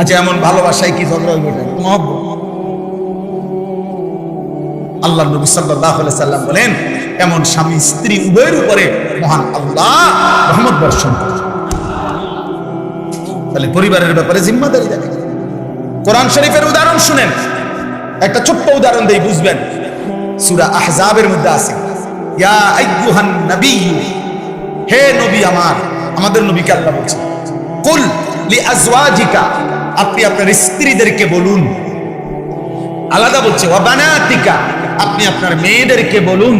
আচ্ছা এমন ভালোবাসায় কি ঝগড়া হইব? আল্লাহ নবী সাল্লাল্লাহু আলাইহি সাল্লাম বলেন, এমন স্বামী স্ত্রী উভয়ের উপরে মহান আল্লাহ রহমত বর্ষণ। তাহলে পরিবারের ব্যাপারে জিম্মাদারি দেখেন। কোরআন শরীফের উদাহরণ শুনেন। একটা ছোট্ট উদাহরণ দেই বুঝবেন। সূরা আহজাবের মধ্যে আছে, ইয়া আইয়ুহান নাবিয়্যু হে নবী আমার, আমাদের নবীকে আল্লাহ বলছেন, কুল আপনি আপনার স্ত্রীদেরকে বলুন। আলাদা বলছে ওয়া বানাতিকা আপনি আপনার মেয়েদেরকে বলুন।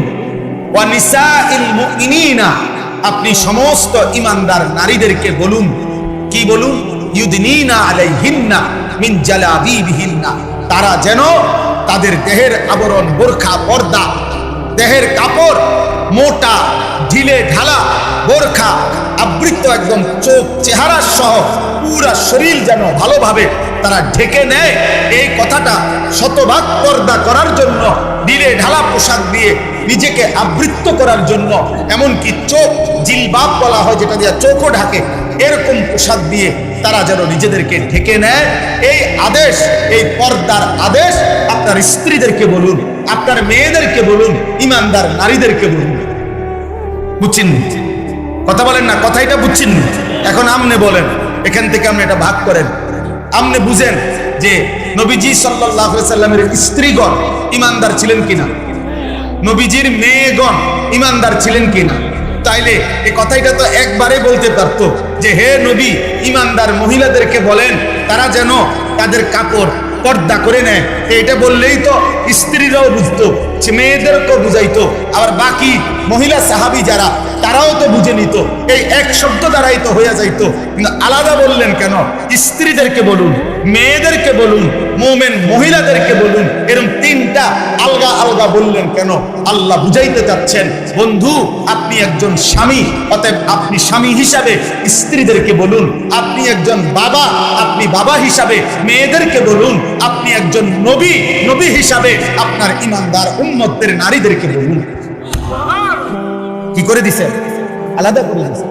আপনি সমস্ত ইমানদার নারীদেরকে বলুন। কি বলুন? তারা যেন তাদের দেহের আবরণ বোরখা, পর্দা, দেহের কাপড় মোটা, ঢিলে ঢালা, বোরখা আবৃত একদম চোখ চেহারা সহ পুরা শরীর যেন ভালোভাবে তারা ঢেকে নেয়। এই কথাটা শতভাগ পর্দা করার জন্য, ঢিলে ঢালা পোশাক দিয়ে নিজেকে আবৃত্ত করার জন্য, এমনকি চোখ জিলবাব বলা হয় যেটা দিয়ে চোখও ঢাকে, এরকম পোশাক দিয়ে তারা যেন নিজেদেরকে ঢেকে নেয়। এই আদেশ, এই পর্দার আদেশ আপনার স্ত্রীদেরকে বলুন, আপনার মেয়েদেরকে বলুন, ইমানদার নারীদেরকে বলুন। বুঝছেন? কথা বলেন না কথাইটা বুঝছেন? এখন আমনে বলেন, এখান থেকে আপনি এটা ভাগ করেন আমনে বুঝেন যে নবীজি সাল্লামের স্ত্রীগণ ইমানদার ছিলেন কিনা নবীজির মেয়েগণ ইমানদার ছিলেন কিনা তাইলে এই কথাইটা তো একবারে বলতে পারতো যে, হে নবী, ইমানদার মহিলাদেরকে বলেন, তারা যেন তাদের কাপড় পর্দা করে নেয়। এটা বললেই তো স্ত্রীরাও বুঝতো, মেয়েদেরকেও বুঝাইতো। আবার বাকি মহিলা সাহাবি যারা, তারাও তো বুঝে নিত। এই এক শব্দ দ্বারাই তো হয়ে যাইত। কিন্তু আলাদা বললেন কেন? স্ত্রীদেরকে বলুন, মেয়েদেরকে বলুন, মোমেন মহিলাদেরকে বলুন এরকম আলগা বললেন কেন? আল্লাহ বুঝাইতে চাচ্ছেন, বন্ধু, আপনি একজন স্বামী, অতএব আপনি স্বামী হিসাবে স্ত্রীদেরকে বলুন, আপনি একজন বাবা, আপনি বাবা হিসাবে মেয়েদেরকে বলুন, আপনি একজন নবী নবী হিসাবে আপনার ইমানদার উম্মতের নারীদেরকে বলুন। কি করে দিছে? আলাদা করে দিছে।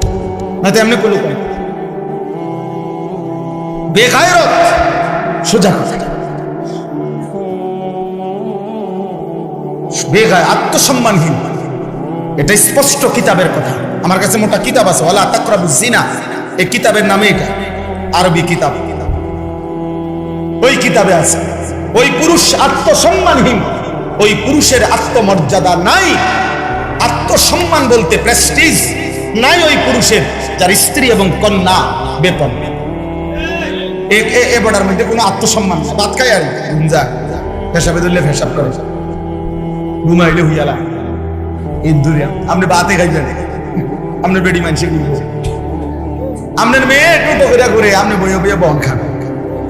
না তো এমনি করলে করে বেগায়রত। সোজা কথা। বেগায় আত্মসম্মানহীন। এটা স্পষ্ট কিতাবের কথা। আমার কাছে মোটা কিতাব আছে, ওয়ালা তাকরাবু জিনা এই কিতাবের নামে এটা, আরবি কিতাব। ওই কিতাবে আছে, ওই পুরুষ আত্মসম্মানহীন, ওই পুরুষের আত্মমর্যাদা নাই, আত্মসম্মান বলতে প্রেস্টিজ নাই ওই পুরুষের, যার স্ত্রী এবং কন্যা বেতন। এ- এ- মধ্যে কোনো আত্মসম্মান বাদ খাই আর ফেসাবে ধরলে ফেসাব করে। ঘুমাইলে হুইয়ালা ঈদ দুরিয়া আপনি বাতে খাইবেন। আপনার বেডি ঘুরবো আপনার মেয়ে টুটো করে করে আপনি বইয়ে বইয়ে বন খান।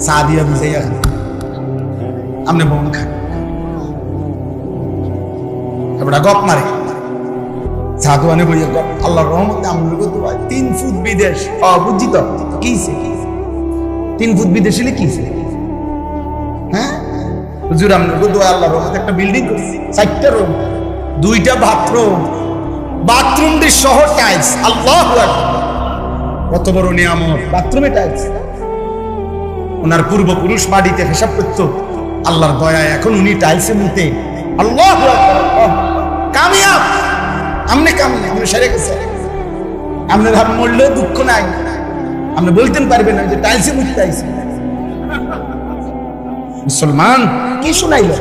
চা দিয়া বুঝাইয়া খান। আপনি বন খান। এবার গপ মারে। সাধু আনে বইয়ে গপ। আল্লাহর রহমতে আমরা করতে তিন ফুট বিদেশ। অ বুঝছি তো কিছে তিন ফুট বিদেশ হলে হ্যাঁ হুজুর, আমরা করতে আল্লাহর রহমতে একটা বিল্ডিং করছি, চারটা রুম দুইটা বাথরুম সহ টাইলস আল্লাহ কত বড় নিয়ামত। বাথরুমে টাইলস ওনার পূর্বপুরুষ মাটিতে হিসাব করত, আল্লাহর দয়া এখন উনি টাইলসে মুতে। আল্লাহ কামিয়াব। আমনে কামিয়াব আপনি সেরে গেছে। আপনার হাত মরলেও দুঃখ নাই। আপনি বলতেন পারবেন না যে টাইলসে মুততে আইছে মুসলমান? কি শুনাইল?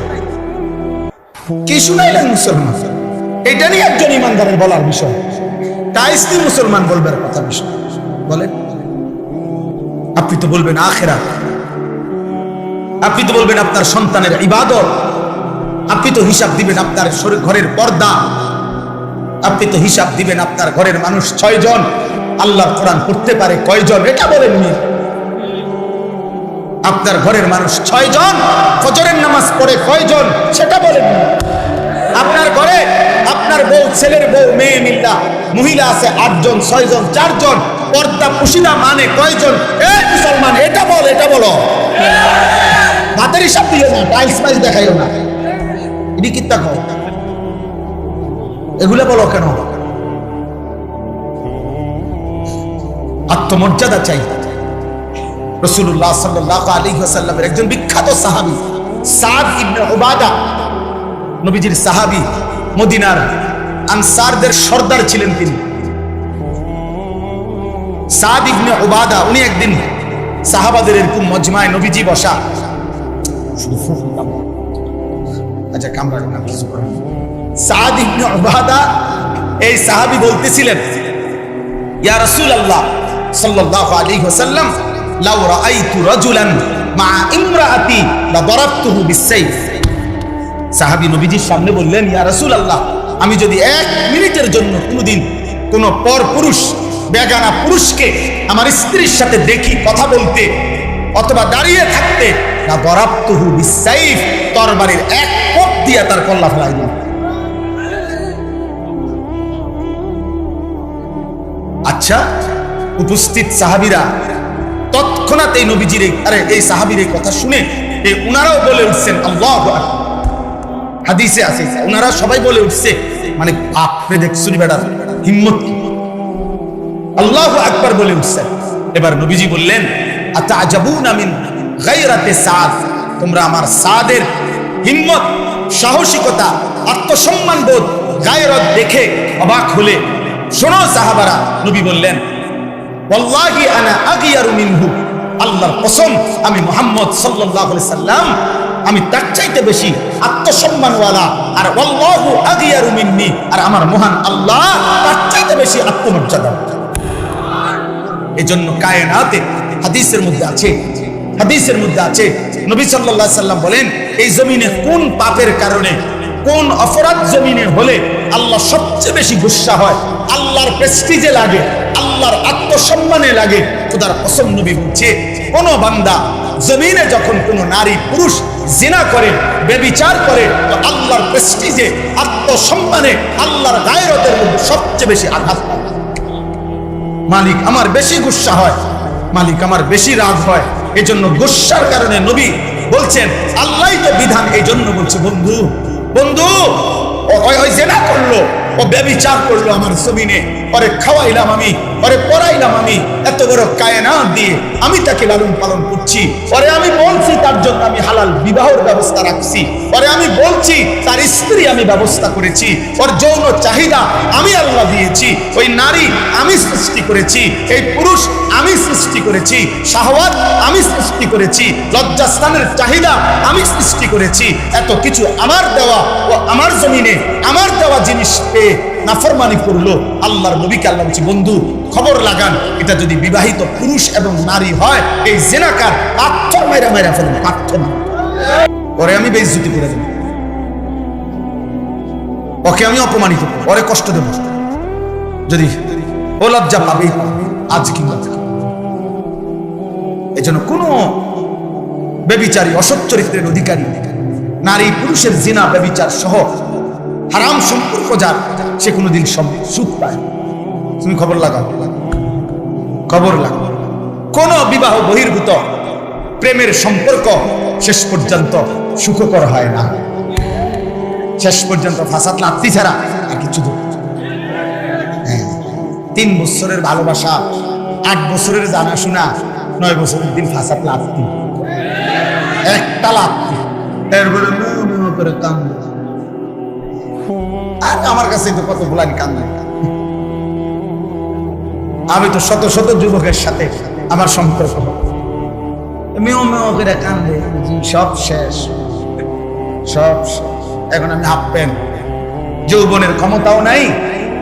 কি শুনাইলেন মুসলমান? এটা নিয়ে একজন ইমানদারের বলার বিষয়। টাইসলি মুসলমান বলবার কথা বিষয়। বলেন। আপনি তো বলবেন আখেরা। আপনি তো বলবেন আপনার সন্তানের ইবাদত। আপনি তো হিসাব দিবেন আপনার ঘরের পর্দা। আপনি তো হিসাব দিবেন আপনার ঘরের মানুষ ছয় জন আল্লাহর কোরআন পড়তে পারে কয়জন? এটা বলেন নি আপনার ঘরের মানুষ ছয় জন ফজরের নামাজ পড়ে কয়জন সেটা বলেন। আপনার ঘরে আপনার বউ, ছেলের বউ, মেয়ে মিল্লা, মহিলা আছে আটজন, ছয়জন, চারজন, পর্দা পুশিদা মানে কয়জন? এ মুসলমান, এটা বল, এটা বলো। ভাতের হিসাব দিও না, টাইলস মাইস দেখাইও না। এটি কি দেখো এগুলো বলো কেন? আত্মমর্যাদা চাই। রসুল্লাহ সাল্লাহ আলী সাল্লামের একজন বিখ্যাত সাহাবি সাদ ইবনে ওবাদা নবীজির সাহাবি, মদিনার আনসারদের সর্দার ছিলেন তিনি। সাদ ইবনে ওবাদা উনি একদিন সাহাবাদের এরকম মজমায় নবীজি বসা। আচ্ছা না কিছু করেন ওবাদা এই সাহাবি বলতেছিলেন, ইয়া রাসূলুল্লাহ সাল্লাল্লাহু আলাইহি ওয়াসাল্লাম সাহাবী নবীজির সামনে বললেন, ইয়া রাসূলুল্লাহ, আমি যদি এক মিনিটের জন্য কোনোদিন কোনো পর পুরুষ, বেগানা পুরুষকে আমার স্ত্রীর সাথে দেখি, কথা বলতে অথবা দাঁড়িয়ে থাকতে না দরাবতুহু বিসাইফ তরবারির এক কোপ দিয়া তার কল্লা ফেলাই আচ্ছা উপস্থিত সাহাবিরা তৎক্ষণাৎ এই নবীজির আরে, এই সাহাবির এই কথা শুনে উনারাও বলে উঠছেন, আল্লাহ হাদিসে আছে উনারা সবাই বলে উঠছে মানে আপনি দেখছুনি বেড়ার হিম্মত আল্লাহ বলে উঠছেন। এবার নবীজি বললেন আতা আজাবুন আমিন গায়রাতে সাদ? তোমরা আমার সাদের হিম্মত, সাহসিকতা, আত্মসম্মান বোধ, গায়রত দেখে অবাক হলে শোনো সাহাবারা। নবী বললেন আনা আগিয়ারু মিনহু। আল্লাহর কসম, আমি মোহাম্মদ আলাইহি সাল্লাম, আমি তার চাইতে বেশি আত্মসম্মানওয়ালা, আর ওয়াল্লাহু আগিয়ারু মিন্নি, আর আমার মহান আল্লাহ তার চাইতে বেশি আত্মমর্যাদা। এজন্য কায়নাতে হাদিসের মধ্যে আছে, হাদিসের মধ্যে আছে, নবী সাল্লাল্লাহু সাল্লাম বলেন, এই জমিনে কোন পাপের কারণে, কোন অপরাধ জমিনে হলে আল্লাহ সবচেয়ে বেশি গুসা হয়? আল্লাহর প্রেস্টিজে লাগে, আল্লাহর আত্মসম্মানে লাগে খোদার কসম নবী বলছে, কোন বান্দা জমিনে যখন কোন নারী পুরুষ জিনা করে, বেবিচার করে, তো আল্লাহর প্রেস্টিজে আত্মসম্মানে আল্লাহর গায়রতের মধ্যে সবচেয়ে বেশি আঘাত মালিক আমার বেশি গুসা হয়, মালিক আমার বেশি রাগ হয়। এজন্য গুসার কারণে নবী বলছেন, আল্লাহ তো বিধান এই জন্য বলছে, বন্ধু বন্ধু, ও জেনা করল, ও ব্যবিচার করল আমার জমিনে। ওরে খাওয়াইলাম আমি, ওরে পড়াইলাম আমি, এত বড় কায়না দিয়ে আমি তাকে লালন পালন করছি। ওরে আমি বলছি তার জন্য আমি হালাল বিবাহর ব্যবস্থা রাখছি। ওরে আমি বলছি তার স্ত্রী আমি ব্যবস্থা করেছি। ওর যৌন চাহিদা আমি আল্লাহ দিয়েছি। ওই নারী আমি সৃষ্টি করেছি। এই পুরুষ আমি সৃষ্টি করেছি। শাহওয়াত আমি সৃষ্টি করেছি। লজ্জাস্থানের চাহিদা আমি সৃষ্টি করেছি। এত কিছু আমার দেওয়া ও আমার জমিনে, আমার দেওয়া জিনিস পেয়ে নাফরমানি করল আল্লাহর নবীকে আল্লাহ বলছি বন্ধু খবর লাগান এটা যদি বিবাহিত পুরুষ এবং নারী হয় এই জেনাকার পাথর মাইরা মাইরা ফেলুন পাথর পরে আমি বেইজ্জতি করে দেব। ওকে আমি অপমানিত করব ওরে কষ্ট দেব। যদি ও লজ্জা পাবে, আজ কিংবা। এই জন্য কোনো বেবিচারী অসৎ চরিত্রের অধিকারী নারী পুরুষের জিনা বেবিচার সহ হারাম সম্পর্ক যার, সে কোনোদিন সুখ পায় তুমি খবর লাগাও। খবর লাগাও। কোন বিবাহ বহির্ভূত, প্রেমের সম্পর্ক শেষ পর্যন্ত সুখকর হয় না। শেষ পর্যন্ত ফাসাদ লাত্তি ছাড়া আর কিছু হ্যাঁ তিন বছরের ভালোবাসা, আট বছরের জানাশোনা, নয় বছরের দিন ফাসাদ লাত্তি একটা লাত্তি এরপরে করে কান্দে। আমার কাছে তো কত ভুলানি কান্দে আমি তো শত শত যুবকের সাথে আমার সম্পর্ক।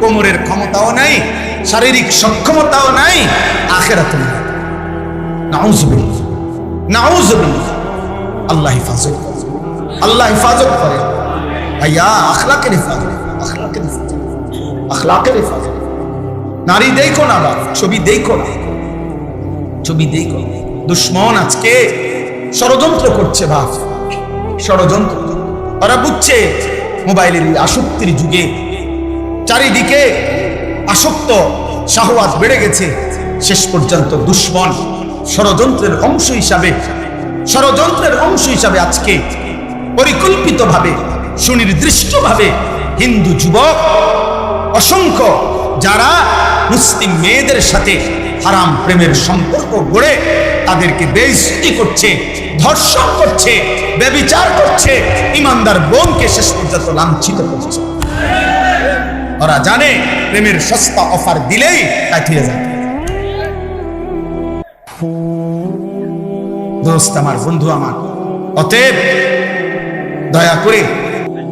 কোমরের ক্ষমতাও নাই, শারীরিক সক্ষমতাও নাই আল্লাহ হেফাজত। আল্লাহ হেফাজত করে। ভাইয়া, আখলাকের হেফাজত। আখলাকের আখলাকের হেফাজত। নারী দেখো না বাপ, ছবি দেখো না। ছবি দেখো। দুশ্মন আজকে ষড়যন্ত্র করছে বাপ। ষড়যন্ত্র। ওরা বুঝছে মোবাইলের আসক্তির যুগে চারিদিকে আসক্ত শাহওয়াত বেড়ে গেছে। শেষ পর্যন্ত দুশ্মন ষড়যন্ত্রের অংশ হিসাবে, ষড়যন্ত্রের অংশ হিসাবে আজকে পরিকল্পিতভাবে, সুনির্দিষ্টভাবে হিন্দু যুবক, অসংখ্য, যারা মুসলিম মেয়েদের সাথে হারাম প্রেমের সম্পর্ক গড়ে তাদেরকে বেইজ্জতি করছে, ধর্ষণ করছে, ব্যবিচার করছে, ইমানদার বোনকে শেষ পর্যন্ত লাঞ্ছিত করছে। ওরা জানে প্রেমের সস্তা অফার দিলেই কাটিয়ে যাবে দোস্ত, আমার বন্ধু আমার, অতএব দয়া করে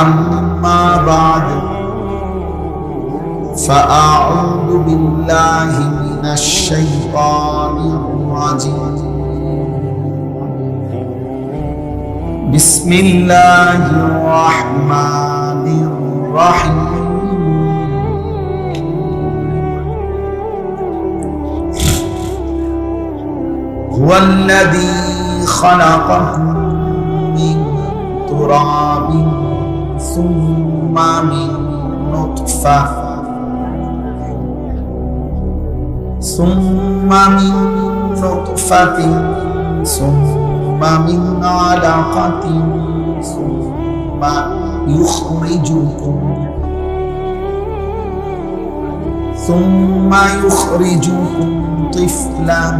أما بعد فأعوذ بالله من الشيطان الرجيم. بسم الله الرحمن الرحيم. هو الذي خلقكم من تراب ثم من نطفة ثم من نطفة ثم من علقة ثم يخرجكم ثم يخرجكم طفلا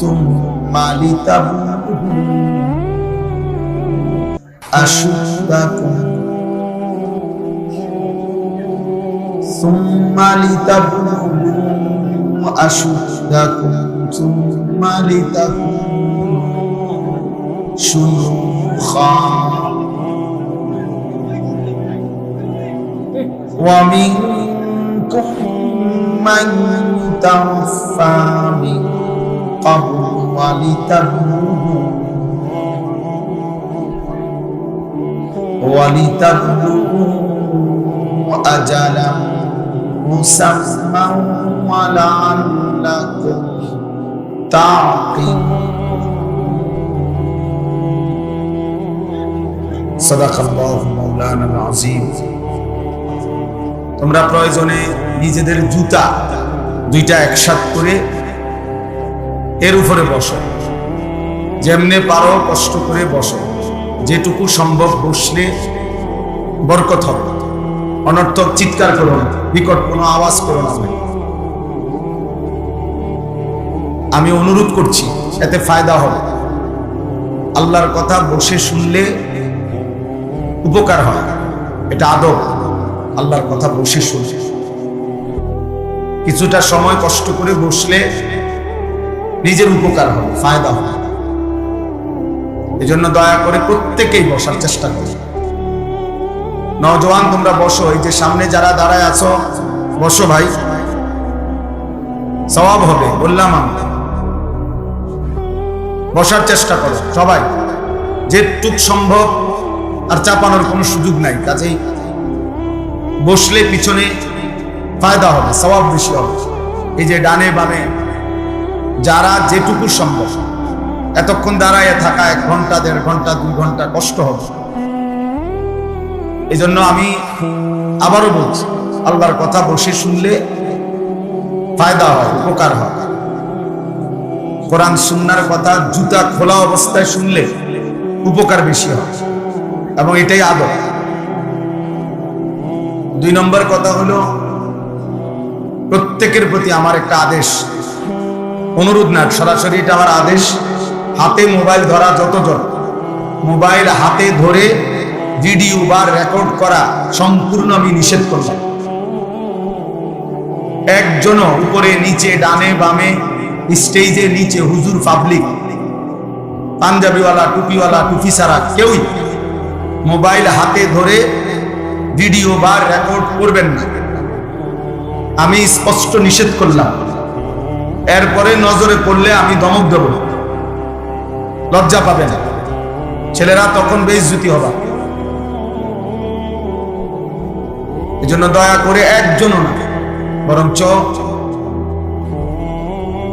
ثم لتبلغوا أشدكم ثم لتبلغوا أشدكم ثم لتكونوا شيوخا ومنكم من يتوفى من قبل ولتبلغوا ولتبلغوا أجلا مسمى ولعلكم تعقلون صدق الله مولانا العظيم তোমরা প্রয়োজনে নিজেদের জুতা দুইটা একসাথ করে এর উপরে বসো যেমনে পারো কষ্ট করে বসো যেটুকু সম্ভব বসলে বরকত হবে অনর্থক চিৎকার করো না বিকট কোনো আওয়াজ করো না। আমি অনুরোধ করছি, এতে ফায়দা হবে। আল্লাহর কথা বসে শুনলে উপকার হয়। এটা আদব, আল্লাহর কথা বসে শুনলে। কিছুটা সময় কষ্ট করে বসলে নিজের উপকার হবে, ফায়দা হবে। এই জন্য দয়া করে প্রত্যেকেই বসার চেষ্টা করি নজওয়ান তোমরা বসো। এই যে সামনে যারা দাঁড়ায় আছো, বসো ভাই। সবাব হবে, বললাম আমি। বসার চেষ্টা করো, সবাই। যেটুক সম্ভব আর চাপানোর কোনো সুযোগ নাই, কাজেই বসলে পিছনে ফায়দা হবে সবাব বেশি হবে। এই যে ডানে বামে, যারা যেটুকু সম্ভব, এতক্ষণ দাঁড়ায় থাকা এক ঘণ্টা, দেড় ঘণ্টা, দুই ঘণ্টা কষ্ট হবে। এই জন্য আমি আবারও বলছি, আল্লাহর কথা বসে শুনলে ফায়দা হয়, উপকার হয়। কোরআন সুন্নার কথা জুতা খোলা অবস্থায় শুনলে উপকার বেশি হয়। এবং এটাই আদব। দুই নম্বর কথা হলো, প্রত্যেকের প্রতি আমার একটা আদেশ। অনুরোধ না, সরাসরি এটা আমার আদেশ। হাতে মোবাইল ধরা যতজন, মোবাইল হাতে ধরে ভিডিও বা রেকর্ড করা সম্পূর্ণ আমি নিষেধ করলাম। একজনও উপরে, নিচে, ডানে, বামে, স্টেজে, নিচে, হুজুর, পাবলিক, পাঞ্জাবিওয়ালা, টুপিওয়ালা টুপি ছাড়া কেউই মোবাইল হাতে ধরে ভিডিও বা রেকর্ড করবেন না। আমি স্পষ্ট নিষেধ করলাম। এরপরে নজরে পড়লে আমি দমক দেব। লজ্জা পাবে না। ছেলেরা তখন বেইজ্জতি হবা। এজন্য দয়া করে একজনও না, বরঞ্চ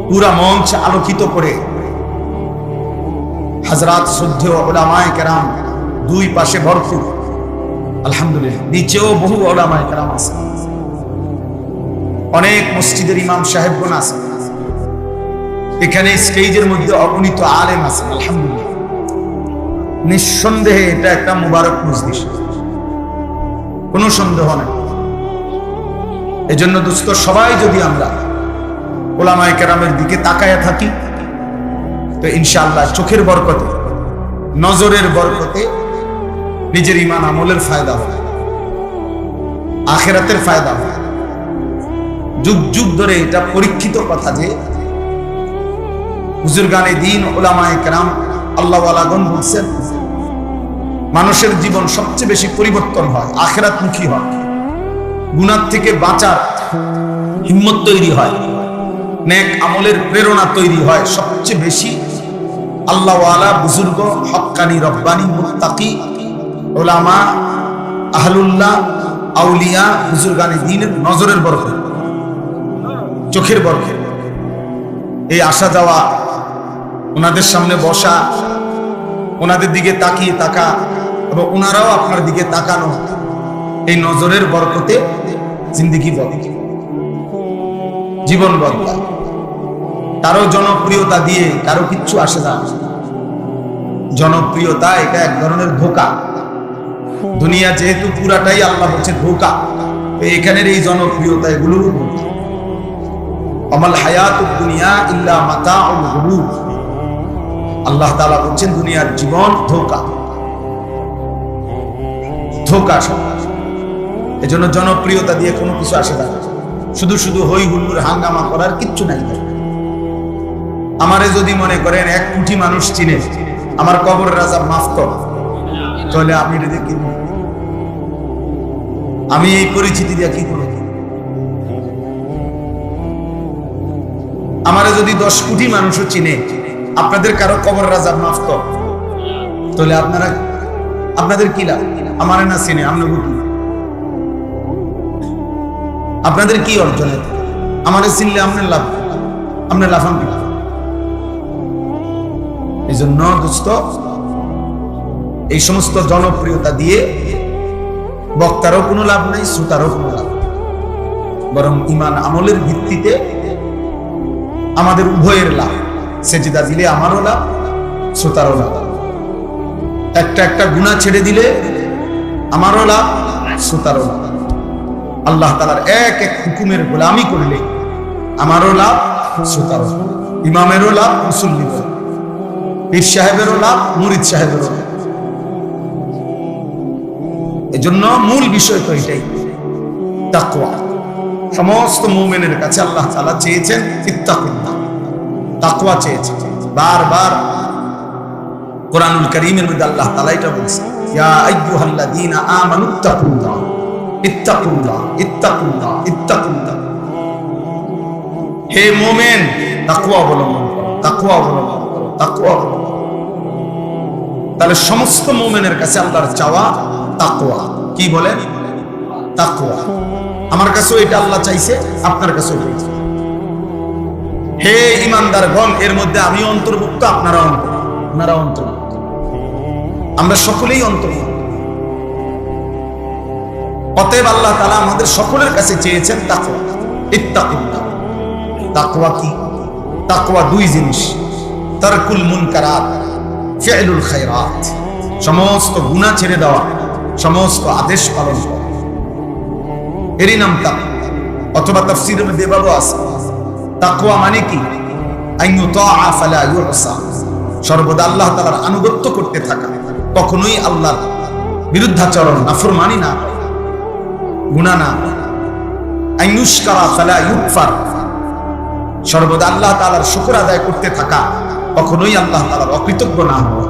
পুরা মঞ্চ আলোকিত করে হাজরাত শ্রদ্ধেয় ওলামায় কেরাম দুই পাশে ভরপুর। আলহামদুলিল্লাহ, নিচেও বহু ওলামায় কেরাম আছে। অনেক মসজিদের ইমাম সাহেবগণ আছে। এখানে স্টেজের মধ্যে অগণিত আলেম আছে, আলহামদুলিল্লাহ। নিঃসন্দেহে এটা একটা মুবারক মজলিস। কোনো সন্দেহ নেই। এজন্য দোস্ত সবাই যদি আমরা ওলামায় কেরামের দিকে তাকায়া থাকি, তো ইনশাআল্লাহ চোখের বরকতে, নজরের বরকতে নিজের ইমান আমলের ফায়দা হবে। আখেরাতের ফায়দা হবে। যুগ যুগ ধরে এটা পরীক্ষিত কথা যে হুজুরগানে দিন ওলামায় কেরাম আল্লাহ আলাগন বলছেন, মানুষের জীবন সবচেয়ে বেশি পরিবর্তন হয় আখেরাত আখেরাতমুখী হয়। গুণার থেকে বাঁচার হিম্মত তৈরি হয়। নেক আমলের প্রেরণা তৈরি হয় সবচেয়ে বেশি। আল্লাহওয়ালা বুজুর্গ হক্কানি রব্বানি, মুত্তাকি ওলামা আহলুল্লাহ, আউলিয়া, বুজুর্গানি দিনের নজরের বরকত, চোখের বরকত। এই আসা যাওয়া, ওনাদের সামনে বসা, ওনাদের দিকে তাকিয়ে তাকা এবং ওনারাও আপনার দিকে তাকানো এই নজরের বরকতে জিন্দিগি বদলে জীবন বদলায় কারও জনপ্রিয়তা দিয়ে কারও কিচ্ছু আসে না। জনপ্রিয়তা এটা এক ধরনের ধোকা। দুনিয়া যেহেতু পুরাটাই আল্লাহ হচ্ছে ধোকা এখানের এই জনপ্রিয়তা এগুলোর অমাল হায়াত দুনিয়া ইল্লা মাতা আল্লাহ তালা বলছেন, দুনিয়ার জীবন ধোকা। ধোকা সব। এজন্য জনপ্রিয়তা দিয়ে কোনো কিছু আসে না। শুধু শুধু হই হুল্লুর হাঙ্গামা করার কিচ্ছু নাই। আমারে যদি মনে করেন এক কোটি মানুষ চিনে, আমার কবর রাজা মাফ কর। তাহলে আমি এটা কি আমি এই পরিচিতি দিয়ে কি করব? আমারে যদি দশ কোটি মানুষও চিনে, আপনাদের কারও কবর রাজা মাফ কর। তাহলে আপনারা আপনাদের কি লাভ? আমারে না চিনে আপনার কি আপনাদের কি অর্জন আমারে চিনলে আপনার লাভ আপনার লাফান কি? এই জন্য এই সমস্ত জনপ্রিয়তা দিয়ে বক্তারও কোনো লাভ নাই, শ্রোতারও কোনো লাভ বরং ইমান আমলের ভিত্তিতে আমাদের উভয়ের লাভ, সেজিদা দিলে আমারও লাভ, শ্রোতারও লাভ। একটা একটা গুণা ছেড়ে দিলে আমারও লাভ, শ্রোতারও লাভ। আল্লাহ তালার এক এক হুকুমের গোলামি করলে আমারও লাভ, শ্রোতারও। ইমামেরও লাভ মুসল্লিরও পীর সাহেবেরও লাভ, মুরিদ সাহেবেরও লাভ। এজন্য মূল বিষয় তো এটাই তাকুয়া সমস্ত মুমেনের কাছে আল্লাহ তালা চেয়েছেন ইত্তাকুল্লাহ। তাকুয়া চেয়েছেন বারবার কোরআনুল করিমের মধ্যে আল্লাহ তালা এটা বলছে ইয়া আইয়ুহাল্লাযীনা ইত্তাকুল্লাহ ইত্তাকুল্লাহ ইত্তাকুল্লাহ। হে মুমিন তাকওয়া অবলম্বন করো তাকওয়া অবলম্বন করো তাকওয়া অবলম্বন তাহলে সমস্ত মুমিনের কাছে আল্লাহর চাওয়া তাকুয়া কি বলে? তাকওয়া। আমার কাছেও এটা আল্লাহ চাইছে আপনার কাছেও চাইছে। হে ইমানদারগণ এর মধ্যে আমি অন্তর্ভুক্ত আপনারা অন্তর্ভুক্ত। আপনারা অন্তর্ভুক্ত। আমরা সকলেই অন্তর্ভুক্ত। অতএব আল্লাহ তালা আমাদের সকলের কাছে চেয়েছেন তাকওয়া। ইত্তাকুল্লাহ। তাকওয়া কি? তাকওয়া দুই জিনিস। তারকুল মুনকারাত, ফি'লুল খায়রাত। সমস্ত গুনাহ ছেড়ে দেওয়া, সমস্ত আদেশ পালন করা। এরই নাম তাকওয়া। অথবা মধ্যে এভাবে আছে। তাকওয়া মানে কি? সর্বদা আল্লাহ তাআলার আনুগত্য করতে থাকা। কখনোই আল্লাহর বিরুদ্ধাচরণ, নাফরমানি না গুনাহ না। সর্বদা আল্লাহ তালার শুকর আদায় করতে থাকা, কখনোই আল্লাহ তালার অকৃতজ্ঞ না হওয়া।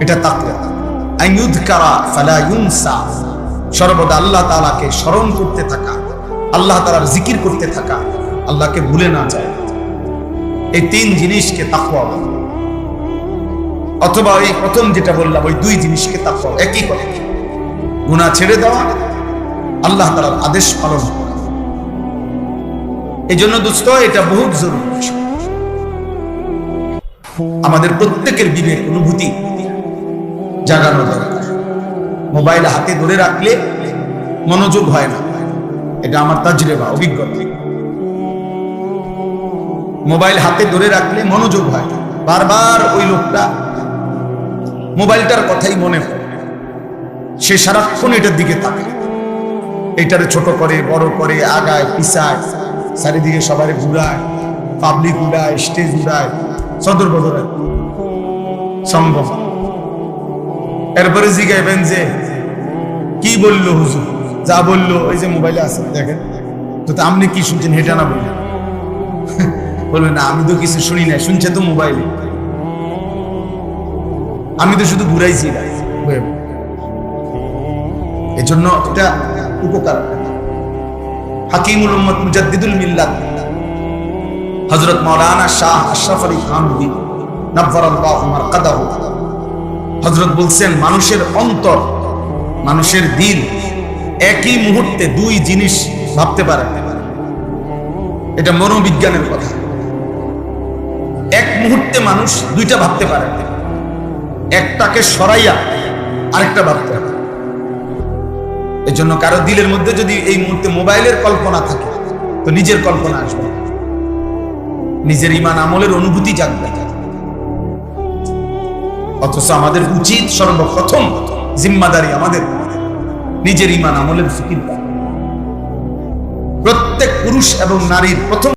এটা ফালা ইউনসা। সর্বদা আল্লাহ তাআলাকে স্মরণ করতে থাকা, আল্লাহ তাআলার জিকির করতে থাকা, আল্লাহকে ভুলে না যায়। এই তিন জিনিসকে তাকওয়া বলে। অথবা এই প্রথম যেটা বললাম, ওই দুই জিনিসকে তাকওয়া একই কথা। গুনাহ ছেড়ে দেওয়া আল্লাহ তাআলার আদেশ পালন এই জন্য দোস্ত, এটা বহুত জরুরি। আমাদের প্রত্যেকের বিবেক, অনুভূতি জাগানো দরকার। মোবাইল হাতে ধরে রাখলে মনোযোগ হয় না। এটা আমার তাজরেবা, অভিজ্ঞতা। মোবাইল হাতে ধরে রাখলে মনোযোগ হয় না। বারবার ওই লোকটা মোবাইলটার কথাই মনে হয় সে সারাক্ষণ এটার দিকে তাকায়। এটারে ছোট করে, বড় করে, আগায়, পিছায়, চারিদিকে সবাই ঘুরায় পাবলিক উড়ায় স্টেজ উড়ায় সদর বদরায় সম্ভব। এরপরে জিগাইবেন যে, কি বলল হুজুর? যা বলল, ওই যে মোবাইলে আছে, দেখেন। তো আপনি কি শুনছেন, হেটা না বললেন? বলবে, না, আমি তো কিছু শুনি না শুনছে তো মোবাইলে। আমি তো শুধু ঘুরাইছি। না এই জন্য এটা উপকার হাকিমুল মুজাদ্দিদুল মিল্লাত। হযরত মাওলানা শাহ আশরাফ আলী মারকাদাহু। হযরত বলছেন, মানুষের অন্তর, মানুষের দিল একই মুহূর্তে দুই জিনিস ভাবতে পারে। এটা মনোবিজ্ঞানের কথা। এক মুহূর্তে মানুষ দুইটা ভাবতে পারে। একটাকে সরাইয়া আরেকটা ভাবতে পারে। এই জন্য কারও দিলের মধ্যে যদি এই মুহূর্তে মোবাইলের কল্পনা থাকে, তো নিজের কল্পনা আসবে। নিজের ইমান আমলের অনুভূতি জাগবে। অথচ আমাদের উচিত সর্বপ্রথম জিম্মাদারি আমাদের নিজের ইমান আমলের ফিকির প্রত্যেক পুরুষ এবং নারীর প্রথম